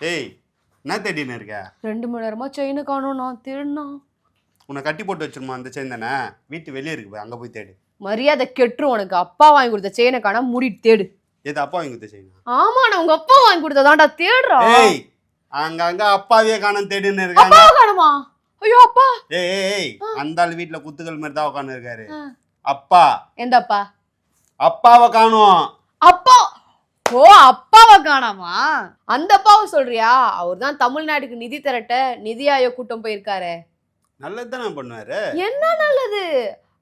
ஏய் என்ன தேடின்னு இருக்க? ரெண்டு மணி நேரமா செயினை காணோம் நான் தேடினா? உன்னை கட்டி போட்டு வச்சிருமா அந்த செயின் தானே? வீட்டு வெளியே இருக்கு போய் அங்கே போய் தேடு. மரியாதை கெட்டுரும் உனக்கு அப்பா வாங்கி கொடுத்த செயினை காணா மூடிட்டு தேடு. எது அப்பா வாங்கி கொடுத்த செயின் ஆமா நான் உங்க அப்பா வாங்கி கொடுத்ததாண்டா தேடுறா. ஏய் அங்கங்க அப்பாவே காணும் தேடின்னு இருக்காங்க அப்பா காணுமா? ஐயோ அப்பா. ஏய் ஏய், அந்த ஆள் வீட்டுல குத்துக்கள் மாதிரி தான் உட்காந்து இருக்காரு. அப்பா. எந்த அப்பா? அப்பாவை காணும். அப்பா ஓ அப்பாவை காணாமா? அந்த அப்பாவை சொல்றியா? அவர் தான் தமிழ்நாட்டுக்கு நிதி திரட்ட நிதி ஆயோக் கூட்டம் போயிருக்காரு. நல்லது தானே பண்ணுவாரு? என்ன நல்லது?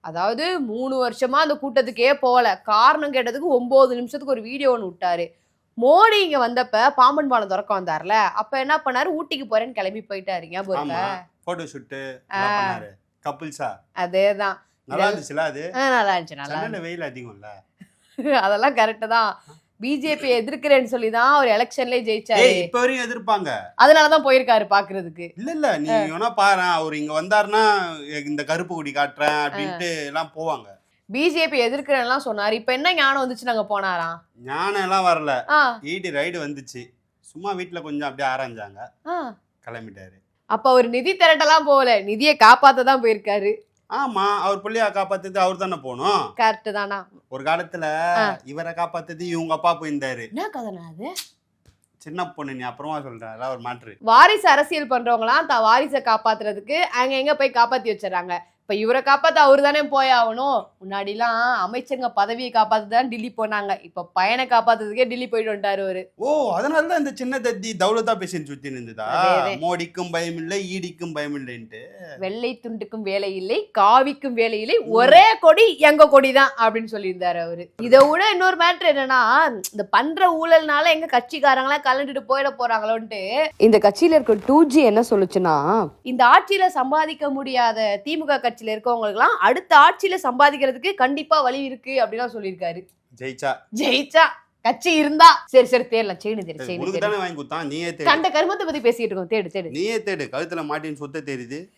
அதாவது மூணு வருஷமா அந்த கூட்டத்துக்கே போகல. காரணம் கேட்டதுக்கு ஒன்பது நிமிஷத்துக்கு ஒரு வீடியோ ஒன்று விட்டாரு. மோடி இங்க வந்தப்ப பாம்பன் பாலம் திறக்க வந்தார்ல. அப்ப என்ன பண்ணாரு? ஊட்டிக்கு போறேன்னு கிளம்பி போயிட்டாரு. ஞாபகம் ஆமா. இருக்கா? போட்டோ ஷூட்டு கப்புள்ஸா அதேதான். நல்லா இருந்துச்சுல அது? நல்லா இருந்துச்சு நல்லா வெயில் அதிகம்ல. அதெல்லாம் கரெக்டு தான். பிஜேபி எதிர்க்கிறேன்னு சொல்லி தான் அவர் எலெக்ஷன்லயே ஜெயிச்சாரு. இப்ப வரையும் எதிர்ப்பாங்க. அதனாலதான் போயிருக்காரு பாக்குறதுக்கு. இல்ல இல்ல நீ வேணா பாரு அவர் இங்க வந்தாருன்னா இந்த கருப்பு கொடி காட்டுறேன் அப்படின்ட்டு எல்லாம் போவாங்க. பிஜேபி எதிர்க்கிறேன்லாம் சொன்னாரு. இப்ப என்ன ஞானம் வந்துச்சு நாங்க போனாராம்? ஞானம் எல்லாம் வரல. ஈடி ரைடு வந்துச்சு. சும்மா வீட்டுல கொஞ்சம் அப்படியே ஆராய்ஞ்சாங்க. கிளம்பிட்டாரு. அப்ப அவர் நிதி திரட்டலாம் போகல. நிதியை காப்பாத்த தான் போயிருக்காரு. ஆமா அவர் பிள்ளையா காப்பாத்துறது அவர் தானே போகணும். கரெக்ட் தானா? ஒரு காலத்துல. இவரை காப்பாத்துறது இவங்க அப்பா போயிருந்தாரு. என்ன கதைனா அது? சின்ன பொண்ணு நீ அப்புறமா அதான் ஒரு மாற்று. வாரிசு அரசியல் பண்றவங்களாம் தான் வாரிசை காப்பாத்துறதுக்கு அங்க எங்க போய் காப்பாத்தி வச்சிடறாங்க. இப்ப இவரை காப்பாத்த அவரு தானே போய் ஆகணும். முன்னாடிலாம் அமைச்சருங்க பதவியை காப்பாத்து தான் டெல்லி போனாங்க. இப்ப பையனை காப்பாத்துறதுக்கே டெல்லி போயிட்டு வந்துட்டாரு அவரு. ஓ அதனாலதான் இந்த சின்ன தத்தி தௌலதா பேசின்னு சுத்தி அதே. மோடிக்கும் பயம் இல்லை ஈடிக்கும் பயம் இல்லைன்ட்டு வெள்ளை துண்டுக்கும் வேலை இல்லை காவிக்கும் வேலை இல்லை ஒரே கொடி எங்க கொடி தான் அப்படின்னு சொல்லியிருந்தாரு அவரு. இதை விட இன்னொரு மேட்ரு என்னன்னா இந்த பண்ற ஊழல்னால எங்க கட்சிக்காரங்களாம் கலண்டுட்டு போயிட போறாங்களோன்ட்டு இந்த கட்சியில இருக்க டூ ஜி என்ன சொல்லுச்சுன்னா இந்த ஆட்சியில சம்பாதிக்க முடியாத திமுக கட்சியில இருக்கவங்களுக்குலாம் அடுத்த ஆட்சியில சம்பாதிக்கிறதுக்கு கண்டிப்பா வழி இருக்கு அப்படின்னு சொல்லியிருக்காரு. ஜெயிச்சா. ஜெயிச்சா. கட்சி இருந்தா சரி சரி தேடலாம். செய்யணும் தேடு தானே வாங்கி கொடுத்தான்? நீயே தேடு. கண்ட கருமத்தை பத்தி பேசிட்டு இருக்கோம். தேடு தேடு. நீயே தேடு. கழுத்துல மாட்டின்னு சொத்த தெரியுது